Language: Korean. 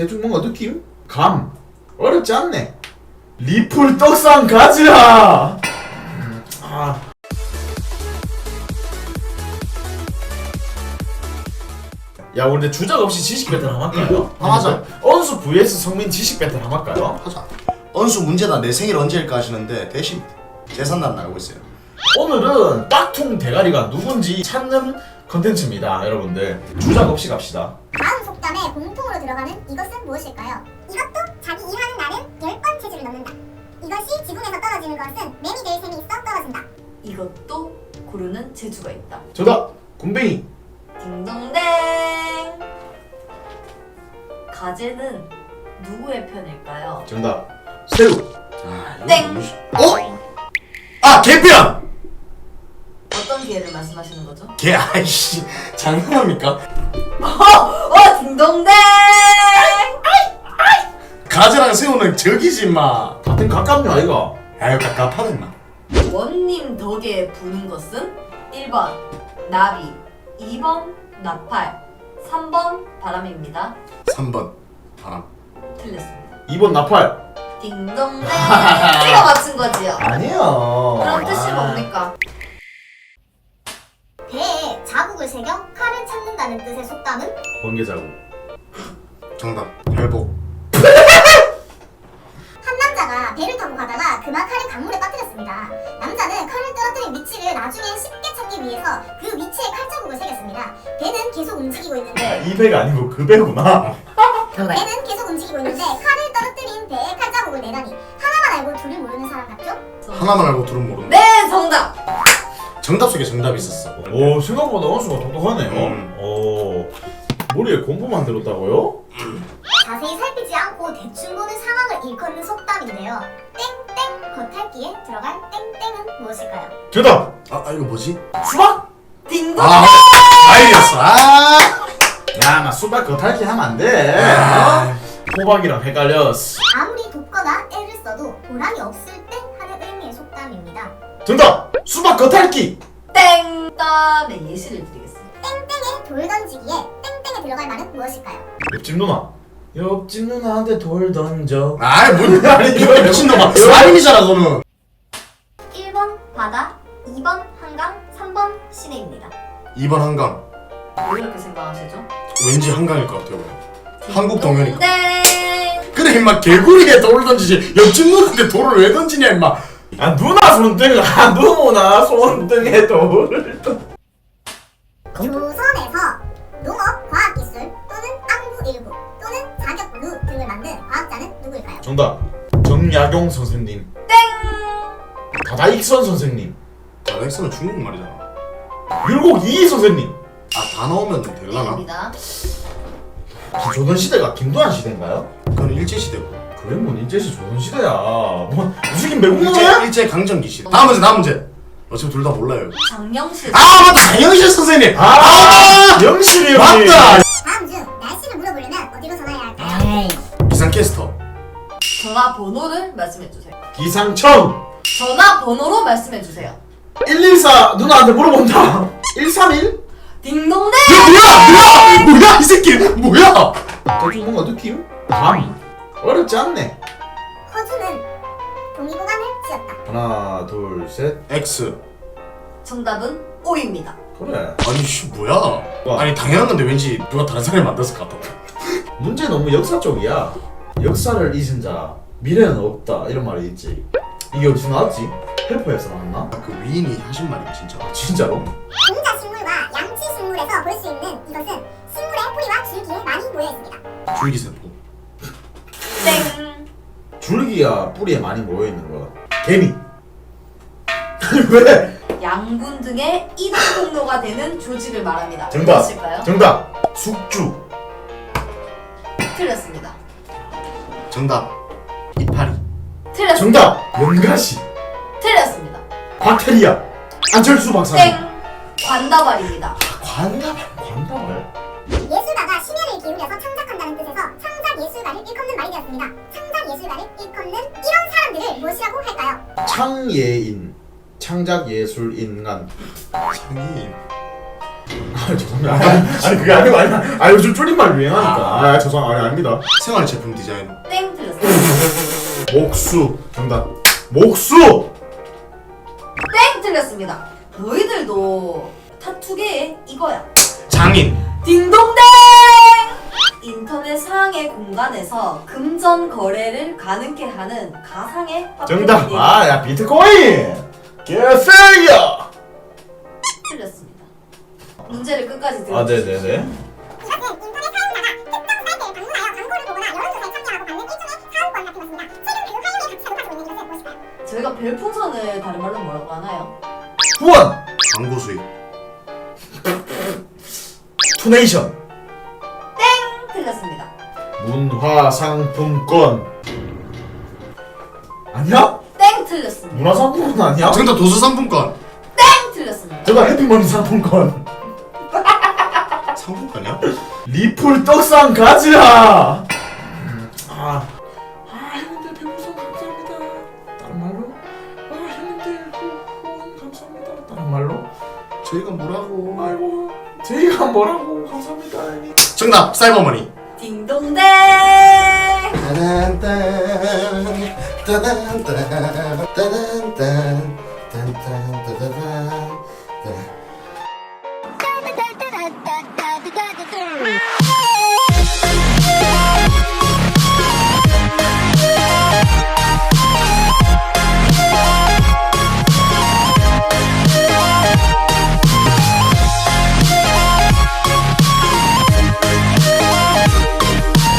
대충 뭔가 느낌? 감 어렵지 않네 리플 떡상 가즈라 음, 아 야, 근데 주작 없이 지식 배틀 한번 할까요? 아, 맞아. 언수 vs 성민 지식 배틀 한번 할까요? 하자. 언수 문제다 내 생일 언제일까 하시는데 대신 계산단 나가고 있어요. 오늘은 빡통 대가리가 누군지 찾는 컨텐츠입니다, 여러분들. 주작 없이 갑시다. 공통으로 들어가는 이것은 무엇일까요? 이것도 자기 일하는 날은 10번 체질을 넣는다. 이것이 지붕에서 떨어지는 것은 매미 될 셈이 있어 떨어진다. 이것도 고르는 재주가 있다. 정답! 군뱅이! 딩동댕. 가재는 누구의 편일까요? 정답! 새우! 아, 땡. 무시- 어? 아 개편. 어떤 기회를 말씀하시는 거죠? 개 아이씨 장난합니까? 어, 딩동댕. 가지랑 새우는 적이지 마. 같은 가깝냐, 아이가? 아유 마. 원님 덕에 부는 것은 1번 나비, 2번 나팔, 3번 바람입니다. 3번 바람. 틀렸습니다. 2번 나팔! 딩동댕. 제가 맞춘 거지요. 아니요. 그럼 뜻이 뭡니까? 배에 자국을 새겨 칼을 찾는다는 뜻의 속담은 번개자국. 정답. 발복. 한 남자가 배를 타고 가다가 그만 칼을 강물에 빠뜨렸습니다. 남자는 칼을 떨어뜨린 위치를 나중에 쉽게 찾기 위해서 그 위치에 칼자국을 새겼습니다. 배는 계속 움직이고 있는데 이 배가 아니고 그 배구나. 배는 계속 움직이고 있는데 칼을 떨어뜨린 배에 칼자국을 내다니 하나만 알고 둘을 모르는 사람 같죠? 하나만 알고 둘은 모른다. 네, 정답. 정답 속에 정답이 있었어. 오, 생각보다 원수가 똑똑하네요. 음. 오. 머리에 공부 만 들었다고요? 자세히 살피지 않고 대충 보는 상황을 일컫는 속담인데요. 땡땡 겉핥기에 들어갈 땡땡은 무엇일까요? 정답! 아, 아 이거 뭐지? 수박! 딩동댕. 아 다행이었어. 아. 야, 나 수박 겉핥기 하면 안 돼. 아. 어? 호박이랑 헷갈렸어. 아무리 돕거나 애를 써도 보람이 없을 때 하는 의미의 속담입니다. 정답! 수박 겉핥기! 땡. 다음에 예시를 드리겠습니다. 땡땡에 돌 던지기에 땡땡에 들어갈 말은 무엇일까요? 옆집 누나. 옆집 누나한테 돌 던져. 아이 뭔 아니 이거 미친놈아. 살인이잖아 너는. 1번 바다, 2번 한강, 3번 시내입니다. 2번 한강. 왜 이렇게 생각하시죠? 왠지 한강일 것 같아요. 한국 동요니까. 딩동댕. 그래 임마 개구리에 돌을 던지지 옆집 누나한테 돌을 왜 던지냐 임마. 아, 누나 손등을, 아, 누나 손등에 돌을 정답. 정약용 선생님. 땡. 다다익선 선생님. 다렉스는 중국말이잖아. 율곡 이희 선생님. 아 다 나오면 될라나? A입니다. 조선 시대가 김도한 시대인가요? 그건 일제 시대고. 그래 뭐 인제시 조선 시대야. 뭐 무슨 매국 일제 노래? 일제 강점기 시대. 다음 문제 다음 문제. 어차피 둘 다 몰라요. 장영실. 아 맞다 장영실 선생님. 아, 영실이 형이. 맞다. 다음 중 날씨를 물어보려면 어디로 전화해야 할까요? 기상캐스터. 전화 번호를 말씀해 주세요. 기상청 전화 번호로 말씀해 주세요. 114 누나한테 물어본다. 131? 딩동댕. 뭐야 뭐야 뭐야 이 새끼 뭐야? 대충 뭔가 느낌? 감. 어렵지 않네. 허주는 동의보감을 지었다. 하나, 둘, 셋. X. 정답은 O입니다. 그래. 아니 씨 뭐야? 와. 아니 당연한 건데 왠지 누가 다른 사람이 만들었을 것 같아. 문제 너무 역사 쪽이야. 역사를 잊은 자 미래는 없다 이런 말이 있지. 이게 어디서 나왔지? 헬퍼에서 나왔나? 아, 그 위인이 하신 말이야 진짜. 진짜로? 동자 식물과 양치 식물에서 볼 수 있는 이것은 식물의 뿌리와 줄기에 많이 모여 있습니다. 줄기세포. 땡. 줄기가 뿌리에 많이 모여 있는 거야. 개미. 왜? 양분 등의 이동 통로가 되는 조직을 말합니다. 정답. 무엇일까요? 정답. 숙주. 틀렸습니다. 정답. 이파리. 틀렸습니다. 정답. 연가시. 틀렸습니다. 박테리아. 안철수 박사님. 땡. 관다발입니다. 관답. 관다발. 예술가가 심혈을 기울여서 창작한다는 뜻에서 창작 예술가를 일컫는 말이 되었습니다. 창작 예술가를 일컫는 이런 사람들을 무엇이라고 할까요? 창예인. 창작 예술 인간. 창의. 아 죄송합니다. 아니, 아니 그게 아니고 아니 아 요즘 줄임말 유행하니까. 아 죄송 아니 아닙니다. 생활 제품 디자인. 땡 틀렸습니다. 목수 정답. 목수. 땡 틀렸습니다. 너희들도 타투계의 이거야. 장인. 딩동댕! 인터넷 상의 공간에서 금전 거래를 가능케 하는 가상의 화폐 정답. 이름. 아야 비트코인. 개세요. 문제를 끝까지 들어. 아 네네네. 이것은 인터넷 사용자가 특정 사이트를 방문하여 광고를 보거나 여론조사에 참여하고 받는 일종의 사은권 같은 것입니다. 최근 그 활용의 가치가 높아지고 있는 이것을 무엇일까요? 저희가 별풍선을 다른 말로 뭐라고 하나요? 후원. 광고 수익. 투네이션. 땡 틀렸습니다. 문화 상품권. 아니야? 땡 틀렸습니다. 문화 상품권 아니야? 정답 도서 상품권. 땡 틀렸습니다. 저거 해피머니 상품권. 상품권이야? 리플 떡상 가지야. 아. 아 형님들 별풍선 감사합니다. 다른 말로? 아 형님들 후원 감사합니다. 다른 말로? 저희가 뭐라고? 아이고 저희가 뭐라고 감사합니다. 형님. 정답 사이버머니. 딩동댕! 따단딴 따단딴 따단딴 딴딴따다단 네.